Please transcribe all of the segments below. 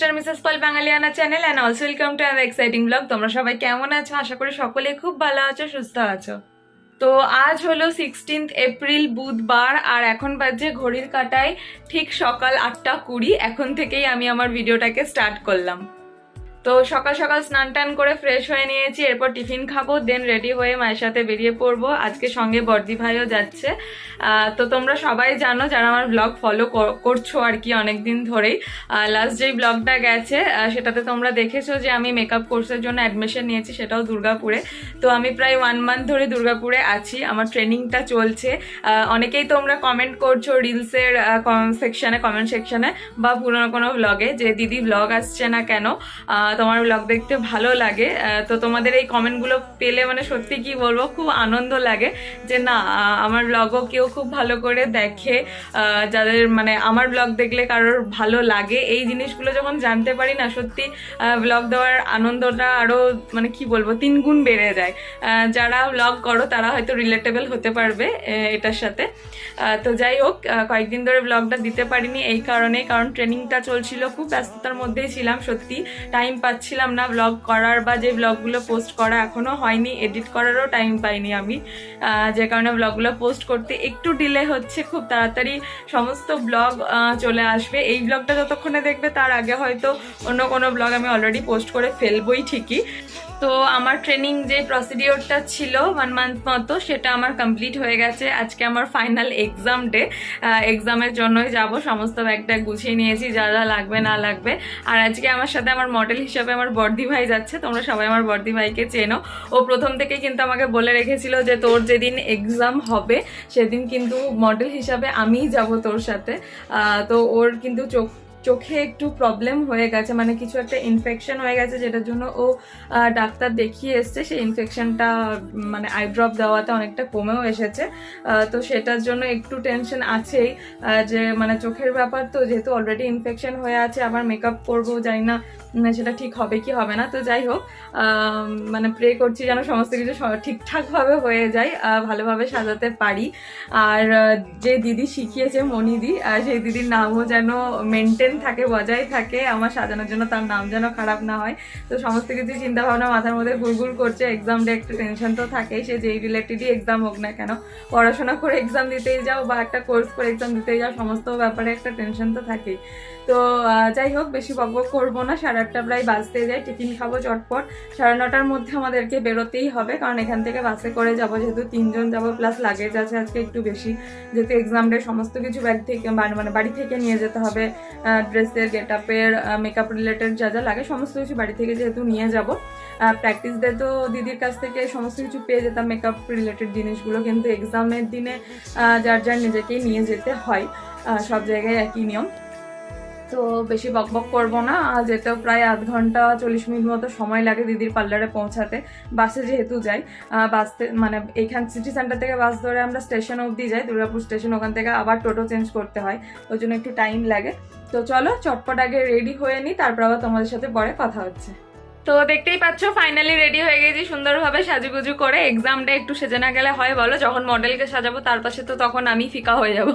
Mr Mrs Paul Bangaliyana channel and also welcome to another exciting blog তোমরা সবাই কেমন আছো? আশা করি সকলে খুব ভালো আছো, সুস্থ আছো। তো আজ হলো সিক্সটিন্থ এপ্রিল বুধবার, আর এখন বাজে ঘড়ির কাটায় ঠিক সকাল আটটা কুড়ি। এখন থেকেই আমি আমার ভিডিওটাকে স্টার্ট করলাম। তো সকাল সকাল স্নান টান করে ফ্রেশ হয়ে নিয়েছি, এরপর টিফিন খাব দেন রেডি হয়ে মায়ের সাথে বেরিয়ে পড়ব। আজকে সঙ্গে বর্দি ভাইও যাচ্ছে। তো তোমরা সবাই জানো, যারা আমার ব্লগ ফলো করছ আর কি অনেকদিন ধরেই লাস্ট যেই ব্লগটা গেছে সেটাতে তোমরা দেখেছ যে আমি মেকআপ কোর্সের জন্য অ্যাডমিশন নিয়েছি, সেটাও দুর্গাপুরে। তো আমি প্রায় ওয়ান মান্থ ধরে দুর্গাপুরে আছি, আমার ট্রেনিংটা চলছে। অনেকেই তোমরা কমেন্ট করছ রিলসের সেকশানে কমেন্ট সেকশানে বা পুরোনো কোনো ব্লগে যে দিদি ব্লগ আসছে না কেন। তোমার ব্লগ দেখতে ভালো লাগে। তো তোমাদের এই কমেন্টগুলো পেলে মানে সত্যি কি বলব, খুব আনন্দ লাগে যে না আমার ব্লগও কেউ খুব ভালো করে দেখে যাদের মানে আমার ব্লগ দেখলে কারোর ভালো লাগে। এই জিনিসগুলো যখন জানতে পারি না, সত্যি ব্লগ দেওয়ার আনন্দটা আরও মানে কি বলব, তিন গুণ বেড়ে যায়। যারা ব্লগ করো, তারা হয়তো রিলেটেবল হতে পারবে এটার সাথে। তো যাই হোক কয়েকদিন ধরে ব্লগটা দিতে পারিনি এই কারণে কারণ ট্রেনিংটা চলছিল, খুব ব্যস্ততার মধ্যেই ছিলাম, সত্যি টাইম পাচ্ছিলাম না ব্লগ করার বা যে ব্লগগুলো পোস্ট করা এখনও হয়নি এডিট করারও টাইম পাইনি আমি। যে কারণে ব্লগগুলো পোস্ট করতে একটু ডিলে হচ্ছে, খুব তাড়াতাড়ি সমস্ত ব্লগ চলে আসবে। এই ব্লগটা যতক্ষণে দেখবে তার আগে হয়তো অন্য কোনো ব্লগ আমি অলরেডি পোস্ট করে ফেলবই ঠিকই। তো আমার ট্রেনিং যে প্রসিডিওরটা ছিল ওয়ান মান্থ মতো, সেটা আমার কমপ্লিট হয়ে গেছে। আজকে আমার ফাইনাল এক্সাম ডে এক্সামের জন্যই যাব, সমস্ত ব্যাগটা গুছিয়ে নিয়েছি, যা যা লাগবে, না লাগবে। আর আজকে আমার সাথে আমার মডেল হিসাবে আমার বর্দি ভাই যাচ্ছে, তোমরা সবাই আমার বর্দি ভাইকে চেনো। ও প্রথম থেকে কিন্তু আমাকে বলে রেখেছিল যে তোর যেদিন এক্সাম হবে, সেদিন কিন্তু মডেল হিসাবে আমিই যাব তোর সাথে। তো ওর কিন্তু চোখ, চোখে একটু প্রবলেম হয়ে গেছে মানে কিছু একটা ইনফেকশন হয়ে গেছে, যেটার জন্য ও ডাক্তার দেখিয়ে এসছে। সেই ইনফেকশনটা মানে আইড্রপ দেওয়াতে অনেকটা কমেও এসেছে। তো সেটার জন্য একটু টেনশন আছেই। যে মানে চোখের ব্যাপার তো, যেহেতু অলরেডি ইনফেকশন হয়ে আছে, আবার মেকআপ করব, জানি না সেটা ঠিক হবে কি হবে না, তো যাই হোক মানে প্রে করছি যেন সমস্ত কিছু ঠিকঠাকভাবে হয়ে যায় ভালোভাবে সাজাতে পারি। আর যে দিদি শিখিয়েছে মনিদি সেই দিদির নামও যেন মেনটেন থাকে, বজায় থাকে, আমার সাজানোর জন্য তার নাম যেন খারাপ না হয়। তো সমস্ত কিছু চিন্তা ভাবনা মাথার মধ্যে ঘুরঘুর করছে এক্সাম ডে একটু টেনশন তো থাকেই, সে যেই রিলেটেডই এক্সাম হোক না কেন, পড়াশোনা করে এক্সাম দিতেই যাও বা একটা কোর্স করে এক্সাম দিতেই যাও, সমস্ত ব্যাপারে একটা টেনশন তো থাকেই। তো যাই হোক, বেশি বক বক করব না সাড়ে আটটা প্রায় বাজতে যায়, টিফিন খাব চটপট। সাড়ে নটার মধ্যে আমাদেরকে বেরোতেই হবে, কারণ এখান থেকে বাসে করে যাব, যেহেতু তিনজন যাব, প্লাস লাগেজ আছে আজকে একটু বেশি। যেহেতু এক্সাম ডে সমস্ত কিছু ব্যাগ থেকে মানে বাড়ি থেকে নিয়ে যেতে হবে ড্রেসের গেট আপের মেকআপ রিলেটেড যা যা লাগে, সমস্ত কিছু বাড়ি থেকে যেহেতু নিয়ে যাব। প্র্যাকটিস ডে তো দিদির কাছ থেকে সমস্ত কিছু পেয়ে যেতাম মেকআপ রিলেটেড জিনিসগুলো, কিন্তু এক্সামের দিনে যার যার নিজেকেই নিয়ে যেতে হয় সব জায়গায় একই নিয়ম। তো বেশি বকবক বক করব না, আর যেতেও প্রায় আধ ঘণ্টা চল্লিশ মিনিট মতো সময় লাগে দিদির পার্লারে পৌঁছাতে, বাসে যেহেতু যাই বাসতে মানে এখান সিটি সেন্টার থেকে বাস ধরে আমরা স্টেশন অবধি যাই, দুর্গাপুর স্টেশন ওখান থেকে আবার টোটো চেঞ্জ করতে হয়, ওই জন্য একটু টাইম লাগে। তো চলো চটপট আগে রেডি হয়ে নিই, তারপর আবার তোমাদের সাথে পরে কথা হচ্ছে। তো দেখতেই পাচ্ছ ফাইনালি রেডি হয়ে গেছি সুন্দরভাবে সাজুগুজু করে। এক্সামটা একটু সেজে না গেলে হয় বলো। যখন মডেলকে সাজাবো তার পাশে তো তখন আমি ফিকা হয়ে যাব।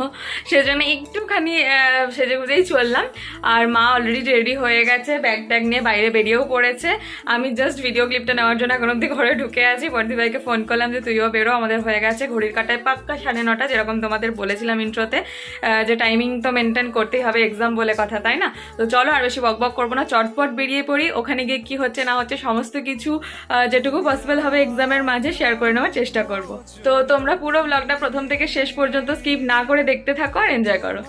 সেজন্য একটুখানি আহ, সেজে গুজেই চললাম। আর মা অলরেডি রেডি হয়ে গেছে ব্যাগ ট্যাগ নিয়ে বাইরে বেরিয়েও পড়েছে। আমি জাস্ট ভিডিও ক্লিপটা নেওয়ার জন্য এখন অব্দি ঘরে ঢুকে আছি। বর্দি ভাইকে ফোন করলাম যে তুইও বেরো আমাদের হয়ে গেছে। ঘড়ির কাটায় পাক্কা সাড়ে নটা যেরকম তোমাদের বলেছিলাম ইন্ট্রোতে যে টাইমিং তো মেনটেন করতেই হবে এক্সাম বলে কথা তাই না? তো চলো আর বেশি বক বক করব না চটপট বেরিয়ে পড়ি। ওখানে গিয়ে কি হচ্ছে হচ্ছে না, হচ্ছে সমস্ত কিছু যেটুকু পসিবল হবে এক্সামের মাঝে শেয়ার করে নেওয়ার চেষ্টা করব। তো তোমরা পুরো ব্লগটা প্রথম থেকে শেষ পর্যন্ত স্কিপ না করে দেখতে থাকো আর এনজয় করো।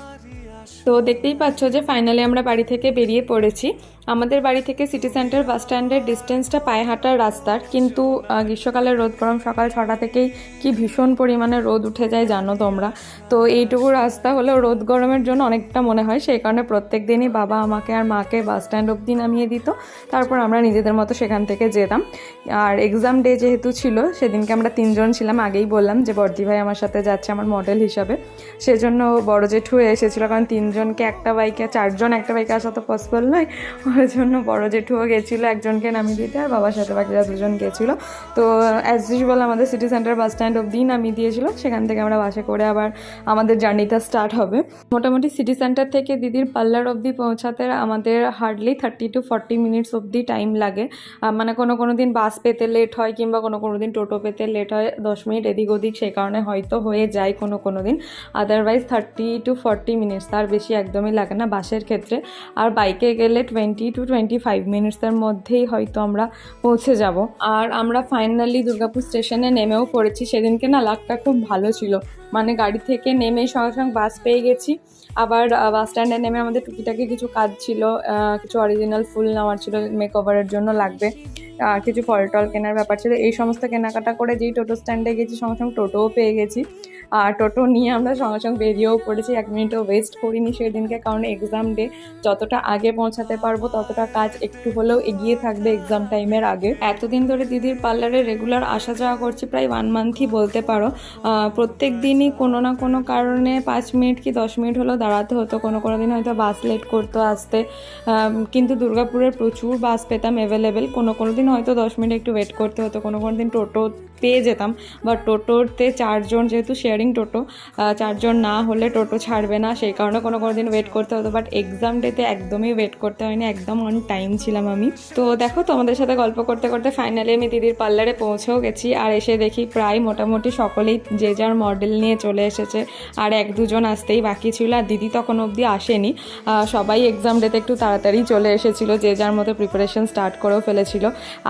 তো দেখতেই পাচ্ছ যে ফাইনালি আমরা বাড়ি থেকে বেরিয়ে পড়েছি। আমাদের বাড়ি থেকে সিটি সেন্টার বাস স্ট্যান্ডের ডিস্টেন্সটা পায়ে হাঁটার রাস্তার কিন্তু আহ, গ্রীষ্মকালের রোদ গরম সকাল ছটা থেকেই কি ভীষণ পরিমাণে রোদ উঠে যায় জানো তোমরা। তো এইটুকু রাস্তা হলেও রোদ গরমের জন্য অনেকটা মনে হয়। সেই কারণে প্রত্যেক দিনই বাবা আমাকে আর মাকে বাস স্ট্যান্ড অবধি নামিয়ে দিত। তারপর আমরা নিজেদের মতো সেখান থেকে যেতাম। আর এক্সাম ডে যেহেতু ছিল সেদিনকে আমরা তিনজন ছিলাম। আগেই বললাম যে বর্দি ভাই আমার সাথে যাচ্ছে আমার মডেল হিসাবে। সেজন্য বড় জেঠু এসেছিল। কারণ তিনজনকে একটা বাইকে চারজন একটা বাইকে আসা তো পসিবল নয়। ওর জন্য বড় জেঠুও গেছিল, একজনকে নামিয়ে দিতে, আর বাবার সাথে বাকিরা দুজন গেছিল। তো অ্যাজ ইউজুয়াল আমাদের সিটি সেন্টার বাস স্ট্যান্ড অবধি নামিয়ে দিয়েছিল, সেখান থেকে আমরা বাসে করে আবার আমাদের জার্নিটা স্টার্ট হবে। মোটামুটি সিটি সেন্টার থেকে দিদির পার্লার অবধি পৌঁছাতে আমাদের hardly thirty to forty minutes অবধি টাইম লাগে। মানে কোনো কোনো দিন বাস পেতে লেট হয়, কিংবা কোনো কোনো দিন টোটো পেতে লেট হয়, দশ মিনিট এদিক ওদিক, সেই কারণে হয়তো হয়ে যায় কোনো কোনো দিন। Otherwise thirty to forty minutes তার বেশি একদমই লাগে না বাসের ক্ষেত্রে। আর বাইকে গেলে টোয়েন্টি টু টোয়েন্টি ফাইভ মিনিটসের মধ্যেই হয়তো আমরা পৌঁছে যাব। আর আমরা ফাইনালি দুর্গাপুর স্টেশনে নেমেও পড়েছি। সেদিনকে না লাকটা খুব ভালো ছিল। মানে গাড়ি থেকে নেমে সঙ্গে সঙ্গে বাস পেয়ে গেছি। আবার বাস স্ট্যান্ডে নেমে আমাদের টুকিটাকি কিছু কাজ ছিল কিছু অরিজিনাল ফুল নেওয়ার ছিল মেক ওভারের জন্য লাগবে। আর কিছু ফল টল কেনার ব্যাপার ছিল। এই সমস্ত কেনাকাটা করে যেই টোটো স্ট্যান্ডে গেছি, সঙ্গে সঙ্গে টোটোও পেয়ে গেছি। আর টোটো নিয়ে আমরা সঙ্গে সঙ্গে বেরিয়েও পড়েছি। এক মিনিটও ওয়েস্ট করিনি সেদিনকে, কারণ এক্সাম ডে যতটা আগে পৌঁছাতে পারব ততটা কাজ একটু হলেও এগিয়ে থাকবে এক্সাম টাইমের আগে। এতদিন ধরে দিদির পার্লারে রেগুলার আসা যাওয়া করছি, প্রায় ওয়ান মান্থই বলতে পারো। প্রত্যেক দিনই কোনো না কোনো কারণে পাঁচ মিনিট কি দশ মিনিট হলেও দাঁড়াতে হতো, কোনো কোনো দিন হয়তো বাস লেট করতো আসতে। কিন্তু দুর্গাপুরের প্রচুর বাস পেতাম অ্যাভেলেবেল কোনো কোনো দিন হয়তো দশ মিনিট একটু ওয়েট করতে হতো, কোনো কোনো দিন টোটো পেয়ে যেতাম। বা টোটোতে চারজন যেহেতু শেয়ারিং টোটো চারজন না হলে টোটো ছাড়বে না, সেই কারণে কোনো কোনো দিন ওয়েট করতে হতো বাট এক্সাম ডেতে একদমই ওয়েট করতে হয়নি, একদম অন টাইম ছিলাম আমি। তো দেখো তোমাদের সাথে গল্প করতে করতে ফাইনালি আমি দিদির পার্লারে পৌঁছেও গেছি, আর এসে দেখি প্রায় মোটামুটি সকলেই যে যার মডেল নিয়ে চলে এসেছে, আর এক দুজন আসতেই বাকি ছিল, আর দিদি তখন অবধি আসেনি। সবাই এক্সাম ডেতে একটু তাড়াতাড়ি চলে এসেছিল, যে যার মতো প্রিপারেশন স্টার্ট করেও ফেলেছিল।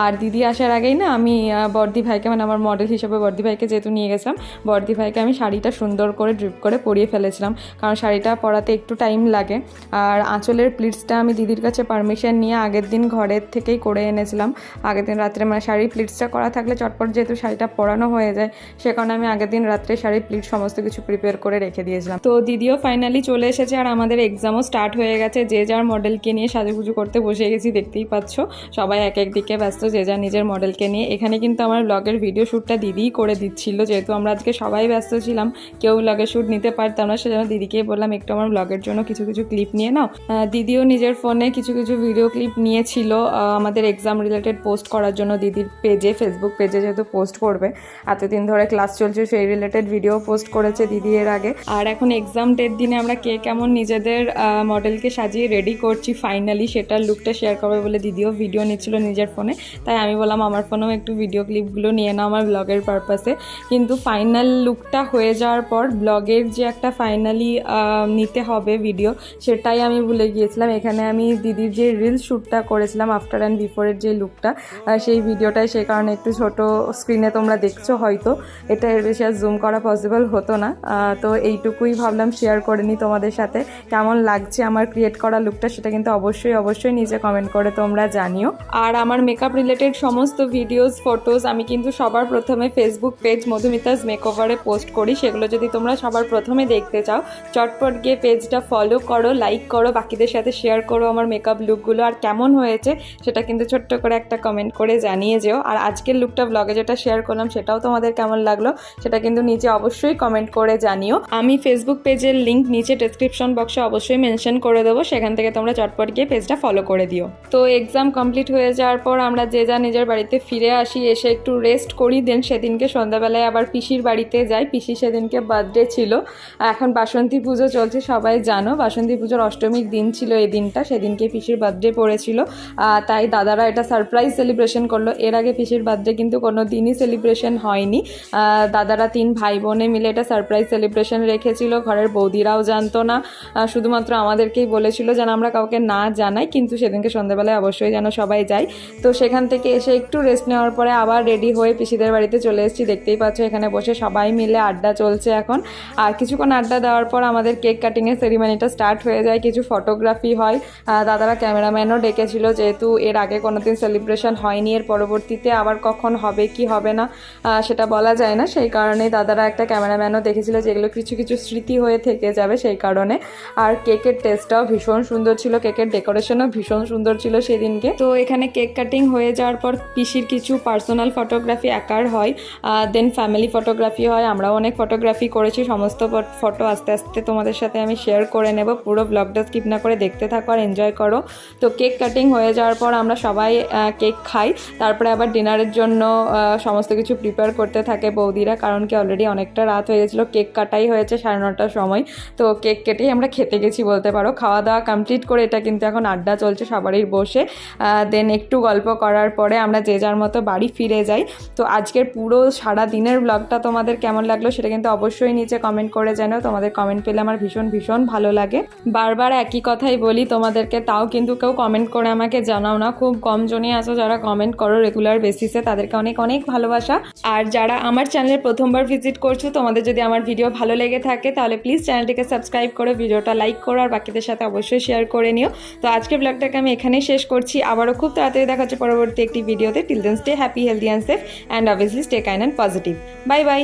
আর দিদি আসার আগেই না আমি বর্দি ভাইকে মানে আমার মডেল হিসেবে বর্দি ভাইকে যেহেতু নিয়ে গেছিলাম বর্দি ভাইকে আমি শাড়িটা সুন্দর করে ড্রিপ করে পরিয়ে ফেলেছিলাম। কারণ শাড়িটা পরাতে একটু টাইম লাগে। আর আঁচলের প্লিটসটা আমি দিদির কাছে পারমিশন নিয়ে আগের দিন ঘরের থেকেই করে এনেছিলাম। আগের দিন রাত্রে মানে শাড়ির প্লিটসটা করা থাকলে চটপট যেহেতু শাড়িটা পরানো হয়ে যায়, সে কারণে আমি আগের দিন রাত্রে শাড়ির প্লিট সমস্ত কিছু প্রিপেয়ার করে রেখে দিয়েছিলাম। তো দিদিও ফাইনালি চলে এসেছে আর আমাদের এক্সামও স্টার্ট হয়ে গেছে। যে যার মডেলকে নিয়ে সাজুগুজু করতে বসে গেছি, দেখতেই পাচ্ছ। সবাই এক এক দিকে ব্যস্ত, যে যার নিজের মডেলকে নিয়ে। এখানে কিন্তু আমার ব্লগের ভিডিও শ্যুটটা দিদিই করে দিচ্ছিল, যেহেতু আমরা আজকে সবাই ব্যস্ত ছিলাম কেউ ব্লগের শ্যুট নিতে পারতাম না, সেজন্য দিদিকেই বললাম, একটু আমার ব্লগের জন্য কিছু কিছু ক্লিপ নিয়ে নাও। দিদিও নিজের ফোনে কিছু কিছু ভিডিও ক্লিপ নিয়েছিল আমাদের এক্সাম রিলেটেড পোস্ট করার জন্য দিদির পেজে ফেসবুক পেজে যেহেতু পোস্ট করবে, এতদিন ধরে ক্লাস চলছে, সেই রিলেটেড ভিডিও পোস্ট করেছে দিদি এর আগে। আর এখন এক্সাম ডেট দিনে আমরা কে কেমন নিজেদের মডেলকে সাজিয়ে রেডি করছি ফাইনালি সেটার লুকটা শেয়ার করবে বলে দিদিও ভিডিও নিচ্ছিল নিজের ফোনে তাই আমি বললাম, আমার ফোনেও একটু ভিডিও ক্লিপগুলো নিয়ে নাও, আমার ব্লগের পারপাসে কিন্তু ফাইনাল লুকটা হয়ে যাওয়ার পর ব্লগের যে একটা ফাইনালি নিতে হবে ভিডিও সেটাই আমি ভুলে গিয়েছিলাম। এখানে আমি দিদির যে রিল শ্যুটটা করেছিলাম আফটার অ্যান্ড বিফোরের যে লুকটা সেই ভিডিওটাই সেই কারণে একটু ছোট স্ক্রিনে তোমরা দেখছ হয়তো। এটা এর বেশি আর জুম করা পসিবল হতো না। তো এইটুকুই ভাবলাম শেয়ার করে নিই তোমাদের সাথে। কেমন লাগছে আমার ক্রিয়েট করা লুকটা সেটা কিন্তু অবশ্যই অবশ্যই নিজে কমেন্ট করে তোমরা জানিও। আর আমার মেকআপ রিলেটেড সমস্ত ভিডিওস ফটোস আমি কিন্তু সবার প্রথমে ফেসবুক পেজ মধুমিতাস মেকওভারে পোস্ট করি সেগুলো যদি তোমরা সবার প্রথমে দেখতে চাও, চটপট গিয়ে পেজটা ফলো করো লাইক করো, বাকিদের সাথে শেয়ার করো আমার মেকআপ লুকগুলো আর কেমন হয়েছে, সেটা কিন্তু ছোট্ট করে একটা কমেন্ট করে জানিয়ে যেও। আর আজকের লুকটা ব্লগে যেটা শেয়ার করলাম, সেটাও তোমাদের কেমন লাগল, সেটা কিন্তু নিচে অবশ্যই কমেন্ট করে জানিও। আমি ফেসবুক পেজের লিঙ্ক নিচে ডেসক্রিপশন বক্সে অবশ্যই মেনশন করে দেবো, সেখান থেকে তোমরা চটপট গিয়ে পেজটা ফলো করে দিও। তো এক্সাম কমপ্লিট হয়ে যাওয়ার পর আমরা যে যা নিজের বাড়িতে ফিরে আসি, এসে একটু রেস্ট করি দেন সেদিনকে সন্ধ্যাবেলায় আবার পিসির বাড়িতে যাই, পিসি সেদিনকে বার্থডে ছিল। এখন বাসন্তী পুজো চলছে, সবাই জানো। বাসন্তী পুজোর অষ্টমীর দিন ছিল এই দিনটা, সেদিনকে পিসির বার্থডে পড়েছিল। তাই দাদারা এটা সারপ্রাইজ সেলিব্রেশন করল। এর আগে পিসির বার্থডে কিন্তু কোনো দিনই সেলিব্রেশন হয়নি। দাদারা তিন ভাই বোনে মিলে এটা সারপ্রাইজ সেলিব্রেশন রেখেছিল। ঘরের বৌদিরাও জানতো না। শুধুমাত্র আমাদেরকেই বলেছিল যেন আমরা কাউকে না জানাই, কিন্তু সেদিনকে সন্ধ্যাবেলায় অবশ্যই যেন সবাই যাই তো সেখান থেকে এসে একটু রেস্ট নেওয়ার পরে আবার রেডি হয়ে পিসিদের বাড়িতে চলে এসেছি। দেখতেই পাচ্ছ এখানে বসে সবাই মিলে আড্ডা চলছে এখন। আর কিছুক্ষণ আড্ডা দেওয়ার পর আমাদের কেক কাটিংয়ের সেরিমনিটা স্টার্ট হয়ে যায়। কিছু ফটোগ্রাফি হয়। দাদারা ক্যামেরাম্যানও ডেকেছিল যেহেতু এর আগে কোনোদিন সেলিব্রেশন হয়নি, এর পরবর্তীতে আবার কখন হবে, কি হবে না সেটা বলা যায় না। সেই কারণেই দাদারা একটা ক্যামেরাম্যানও দেখেছিল যেগুলো কিছু কিছু স্মৃতি হয়ে থেকে যাবে সেই কারণে। আর কেকের টেস্টটাও ভীষণ সুন্দর ছিল। কেকের ডেকোরেশনও ভীষণ সুন্দর ছিল সেদিনকে। তো এখানে কেক কাটিং হয়ে যাওয়ার পর পিসির কিছু পার্সোনাল ফটোগ্রাফি আঁকার হয়। দেন ফ্যামিলি ফটোগ্রাফি হয়। আমরাও অনেক ফটোগ্রাফি করেছি, সমস্ত ফটো আস্তে আস্তে তোমাদের সাথে আমি শেয়ার করে নেব। পুরো ব্লগটা স্কিপ না করে দেখতে থাকো আর এনজয় করো। তো কেক কাটিং হয়ে যাওয়ার পর আমরা সবাই কেক খাই। তারপরে আবার ডিনারের জন্য সমস্ত কিছু প্রিপেয়ার করতে থাকে বৌদিরা, কারণ কি অলরেডি অনেকটা রাত হয়ে গেছিল। কেক কাটাই হয়েছে সাড়ে নটার সময়। তো কেক কেটেই আমরা খেতে গেছি বলতে পারো। খাওয়া দাওয়া কমপ্লিট করে এটা কিন্তু এখন আড্ডা চলছে সবারই বসে। দেন একটু গল্প করার পরে আমরা যে যার মতো বাড়ি ফিরে যাই। তো আজকের পুরো সারা দিনের ব্লগটা তোমাদের কেমন লাগল সেটা কিন্তু অবশ্যই নিচে কমেন্ট করে জানাও। তোমাদের কমেন্ট পেলে আমার ভীষণ ভীষণ ভালো লাগে। বারবার একই কথাই বলি তোমাদেরকে, তাও কিন্তু কেউ কমেন্ট করে আমাকে জানাও না। খুব কম জনই আছো যারা কমেন্ট করো রেগুলার বেসিসে তাদেরকে অনেক অনেক ভালোবাসা। আর যারা আমার চ্যানেলে প্রথমবার ভিজিট করছ, তোমাদের যদি আমার ভিডিও ভালো লেগে থাকে, তাহলে প্লিজ চ্যানেলটিকে সাবস্ক্রাইব করে ভিডিওটা লাইক করো আর বাকিদের সাথে অবশ্যই শেয়ার করে নিও। তো আজকের ব্লগটাকে আমি এখানেই শেষ করছি। আবারও খুব তাড়াতাড়ি দেখা হচ্ছে পরবর্তী একটি ভিডিওতে till then stay happy healthy and safe and obviously stay kind and positive bye bye